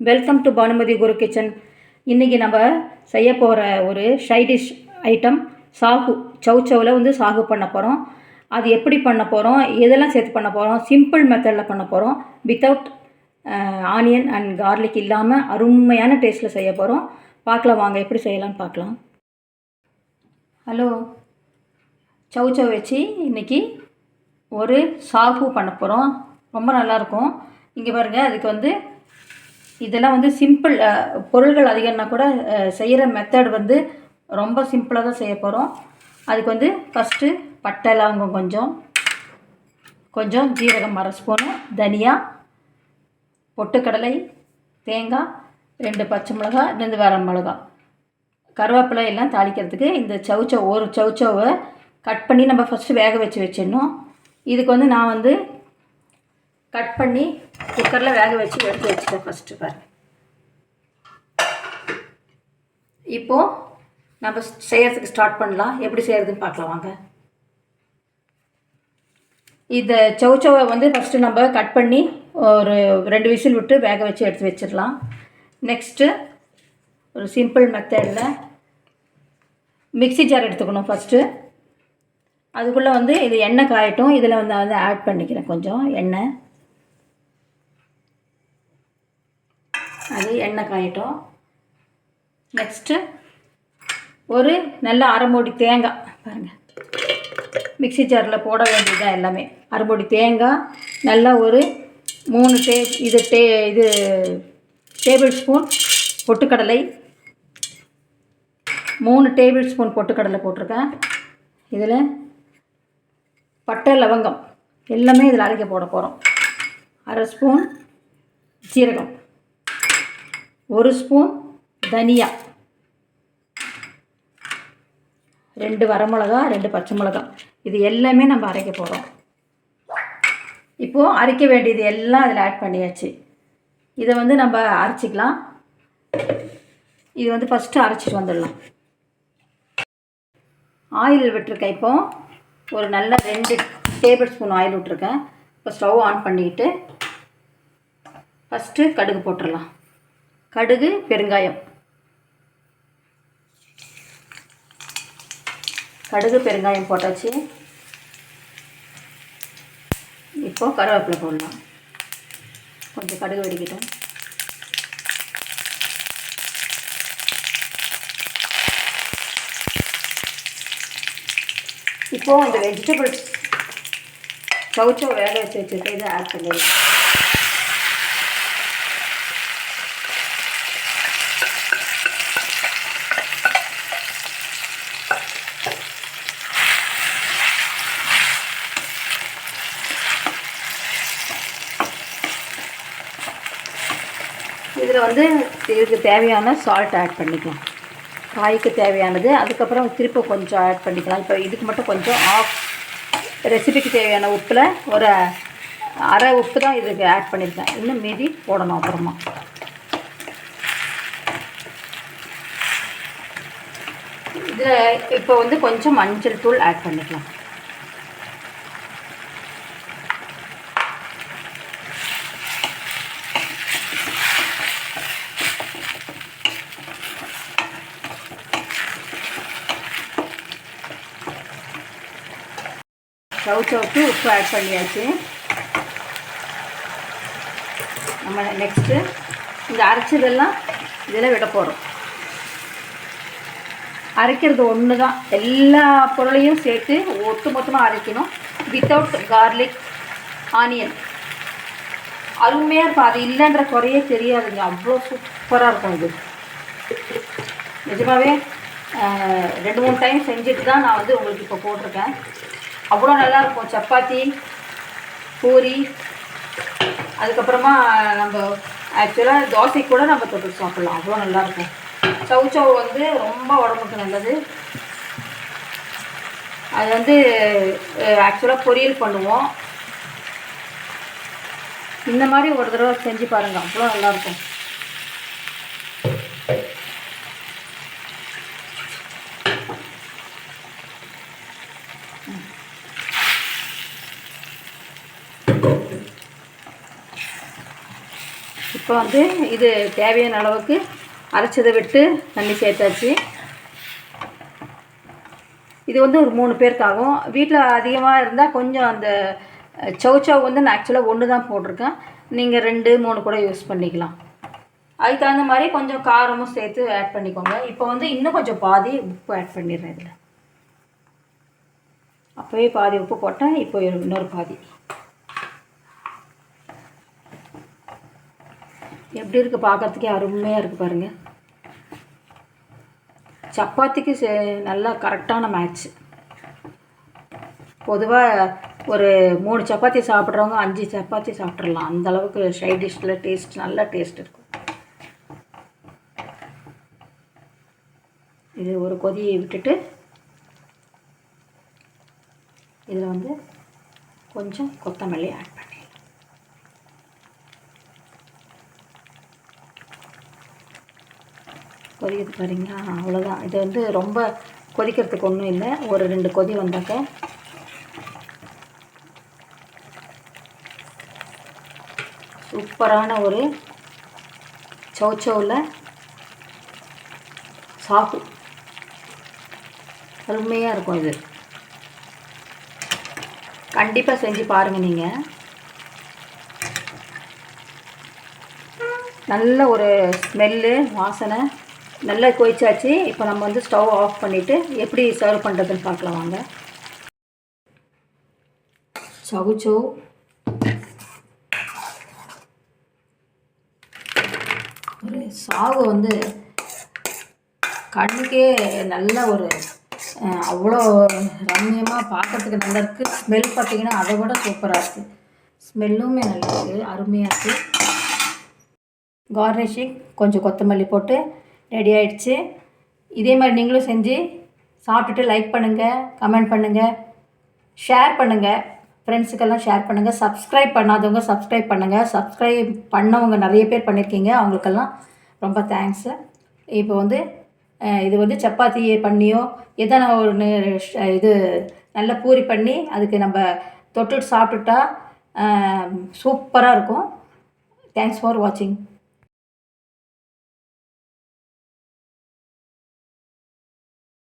Welcome to Banumathi Guru kitchen இன்றைக்கி நம்ம செய்ய போகிற ஒரு ஷைடிஷ் ஐட்டம் சாகு சவுச்சவில் வந்து சாகு பண்ண போகிறோம் அது எப்படி பண்ண போகிறோம் எதெல்லாம் சேர்த்து பண்ண போகிறோம் சிம்பிள் மெத்தடில் பண்ண போகிறோம் வித்தவுட் ஆனியன் அண்ட் கார்லிக் இல்லாமல் அருமையான டேஸ்ட்டில் செய்ய போகிறோம் பார்க்கலாம் வாங்க எப்படி செய்யலாம்னு பார்க்கலாம். ஹலோ சவுச்சவ் வச்சு இன்றைக்கி ஒரு சாகு பண்ண போகிறோம் ரொம்ப நல்லாயிருக்கும் இங்கே பாருங்கள் அதுக்கு வந்து இதெல்லாம் வந்து சிம்பிள் பொருள்கள் அதிகம்னா கூட செய்கிற மெத்தட் வந்து ரொம்ப சிம்பிளாக தான் செய்ய போகிறோம் அதுக்கு வந்து ஃபஸ்ட்டு பட்டை லவங்கம் கொஞ்சம் கொஞ்சம் ஜீரகம் அரை ஸ்பூனு தனியா பொட்டுக்கடலை தேங்காய் ரெண்டு பச்சை மிளகாய் ரெண்டு வர மிளகாய். கருவேப்பிலை எல்லாம் தாளிக்கிறதுக்கு இந்த சவுச்சவ் ஒரு சவுச்சவை கட் பண்ணி நம்ம ஃபஸ்ட்டு வேக வச்சு வச்சிடணும். இதுக்கு வந்து நான் வந்து கட் பண்ணி குக்கரில் வேக வச்சு எடுத்து வச்சுட்டேன் ஃபஸ்ட்டு பாருங்க. இப்போது நம்ம செய்கிறதுக்கு ஸ்டார்ட் பண்ணலாம். எப்படி செய்யறதுன்னு பார்க்கலாம் வாங்க. இந்த சௌவை வந்து ஃபஸ்ட்டு நம்ம கட் பண்ணி ஒரு ரெண்டு விசில் விட்டு வேக வச்சு எடுத்து வச்சிடலாம். நெக்ஸ்ட்டு ஒரு சிம்பிள் மெத்தடில் மிக்ஸி ஜார் எடுத்துக்கணும் ஃபஸ்ட்டு அதுக்குள்ளே வந்து இது எண்ணெய் காயட்டும். இதில் வந்து வந்து ஆட் பண்ணிக்கிறேன் கொஞ்சம் எண்ணெய். அது எண்ணெய் காயட்டும். நெக்ஸ்ட்டு ஒரு நல்ல அரைமூடி தேங்காய். பாருங்கள் மிக்ஸி ஜாரில் போட வேண்டியதுதான் எல்லாமே. அரைமூடி தேங்காய் நல்லா ஒரு மூணு டே இது டே இது டேபிள் ஸ்பூன் பொட்டுக்கடலை. மூணு டேபிள் ஸ்பூன் பொட்டுக்கடலை போட்டிருக்கேன். இதில் பட்டை லவங்கம். எல்லாமே இதில் அரைக்க போட போகிறோம் அரை ஸ்பூன் சீரகம் ஒரு ஸ்பூன் தனியா. ரெண்டு வரமிளகா ரெண்டு பச்சை மிளகா. இது எல்லாமே நம்ம அரைக்க போகிறோம் இப்போது அரைக்க வேண்டியது எல்லாம் அதில் ஆட் பண்ணியாச்சு. இதை வந்து நம்ம அரைச்சிக்கலாம். இது வந்து ஃபஸ்ட்டு அரைச்சிட்டு வந்துடலாம். ஆயில் விட்டுருக்கேன் இப்போ. ஒரு நல்ல ரெண்டு டேபிள் ஸ்பூன் ஆயில் விட்ருக்கேன் இப்போ ஸ்டவ் ஆன் பண்ணிக்கிட்டு ஃபஸ்ட்டு கடுகு போட்டுடலாம். கடுகு பெருங்காயம். கடுகு பெருங்காயம் போட்டாச்சு. இப்போ கருவேப்பிலை போடலாம். கொஞ்சம் கடுகு வெடிக்கட்டும். இப்போது அந்த வெஜிடபிள்ஸ் சவுச்சோ வேக வச்சு வச்சுட்டு இதை ஆட் பண்ணிடுறேன் இதில் வந்து இதுக்கு தேவையான சால்ட் ஆட் பண்ணிக்கலாம். காய்க்கு தேவையானது. அதுக்கப்புறம் திருப்பி கொஞ்சம் ஆட் பண்ணிக்கலாம். இப்போ இதுக்கு மட்டும் கொஞ்சம் ஆஃப் ரெசிபிக்கு தேவையான உப்பில் ஒரு அரை உப்பு தான் இதுக்கு ஆட் பண்ணியிருக்கேன் இன்னும் மீதி போடணும் அப்புறமா. இதில் இப்போ வந்து கொஞ்சம் மஞ்சள் தூள் ஆட் பண்ணிக்கலாம். சவு சவுக்கு உப்பு ஆட் பண்ணியாச்சு. நம்ம நெக்ஸ்ட்டு இந்த அரைச்சதெல்லாம் இதில் விட போகிறோம் அரைக்கிறது ஒன்று தான் எல்லா பொருளையும் சேர்த்து ஒட்டு மொத்தமாக அரைக்கணும். வித்தவுட் கார்லிக் ஆனியன் அருமையாக இருக்கும். அது இல்லைன்ற குறையே தெரியாதுங்க. அவ்வளோ சூப்பராக இருக்கும் இது. நிஜமாகவே ரெண்டு மூணு டைம் செஞ்சுட்டு தான் நான் வந்து உங்களுக்கு இப்போ போட்டிருக்கேன். அவ்வளோ நல்லா இருக்கும் சப்பாத்தி பூரி அதுக்கப்புறமா நம்ம ஆக்சுவலாக தோசை கூட நம்ம தொட்டு சாப்பிட்லாம். அவ்வளோ நல்லாயிருக்கும். சவு சவு வந்து ரொம்ப உடம்புக்கு நல்லது. அது வந்து ஆக்சுவலாக பொரியல் பண்ணுவோம். இந்த மாதிரி ஒரு தடவை செஞ்சு பாருங்கள் அவ்வளோ நல்லாயிருக்கும். இப்போ வந்து இது தேவையான அளவுக்கு அரைச்சதை விட்டு தண்ணி சேர்த்தாச்சு. இது வந்து ஒரு மூணு பேருக்கு ஆகும் வீட்டில் அதிகமாக இருந்தால் கொஞ்சம் அந்த சவுச்சவ் வந்து நான் ஆக்சுவலாக ஒன்று தான் போட்டிருக்கேன். நீங்கள் ரெண்டு மூணு கூட யூஸ் பண்ணிக்கலாம். அதுக்கு தகுந்த மாதிரி கொஞ்சம் காரமும் சேர்த்து ஆட் பண்ணிக்கோங்க. இப்போ வந்து இன்னும் கொஞ்சம் பாதி உப்பு ஆட் பண்ணிடுறேன் இதில். அப்போவே பாதி உப்பு போட்டேன் இப்போ இன்னொரு பாதி. எப்படி இருக்குது பார்க்குறதுக்கே அருமையாக இருக்குது பாருங்கள் சப்பாத்திக்கு சே- நல்லா கரெக்டான மேட்ச் பொதுவாக ஒரு மூணு சப்பாத்தி சாப்பிட்றவங்க அஞ்சு சப்பாத்தி சாப்பிட்றலாம் அந்த அளவுக்கு சைட் டிஷ்ஷில் டேஸ்ட் நல்ல டேஸ்ட் இருக்கும். இது ஒரு கொதியை விட்டுட்டு இதில் வந்து கொஞ்சம் கொத்தமல்லி ஆட் பண்ணி கொதிக்கிறது பாருங்களா அவ்வளோதான் இது வந்து ரொம்ப கொதிக்கிறதுக்கு ஒன்றும் இல்லை. ஒரு ரெண்டு கொதி வந்தாக்க. சூப்பரான ஒரு சௌச்சவில் சாகு அருமையாக இருக்கும் இது. கண்டிப்பாக செஞ்சு பாருங்கள் நீங்கள் நல்ல ஒரு ஸ்மெல்லு வாசனை. நல்லா கொதிச்சாச்சு. இப்போ நம்ம வந்து ஸ்டவ் ஆஃப் பண்ணிவிட்டு எப்படி சர்வ் பண்ணுறதுன்னு பார்க்கலாம் வாங்க. சவுச்சோ ஒரு சாகு வந்து கண்ணுக்கே நல்ல ஒரு அவ்வளோ ரம்மியமாக பார்க்கறதுக்கு நல்லா இருக்குது ஸ்மெல் பார்த்தீங்கன்னா அதை விட சூப்பராக இருக்குது ஸ்மெல்லுமே நல்லா இருக்குது அருமையாக இருக்குது கார்னிஷிங் கொஞ்சம் கொத்தமல்லி போட்டு ரெடி ஆயிடுச்சு. இதே மாதிரி நீங்களும் செஞ்சு சாப்பிட்டுட்டு லைக் பண்ணுங்கள் கமெண்ட் பண்ணுங்கள் ஷேர் பண்ணுங்கள் ஃப்ரெண்ட்ஸுக்கெல்லாம் ஷேர் பண்ணுங்கள் சப்ஸ்கிரைப் பண்ணாதவங்க சப்ஸ்கிரைப் பண்ணுங்கள் சப்ஸ்கிரைப் பண்ணவங்க நிறைய பேர் பண்ணியிருக்கீங்க அவங்களுக்கெல்லாம் ரொம்ப தேங்க்ஸு இப்போ வந்து இது வந்து சப்பாத்தி பண்ணியோ எதனா ஒரு இது நல்லா பூரி பண்ணி அதுக்கு நம்ம தொட்டுட்டு சாப்பிட்டுட்டா சூப்பராக இருக்கும். தேங்க்ஸ் ஃபார் வாட்சிங்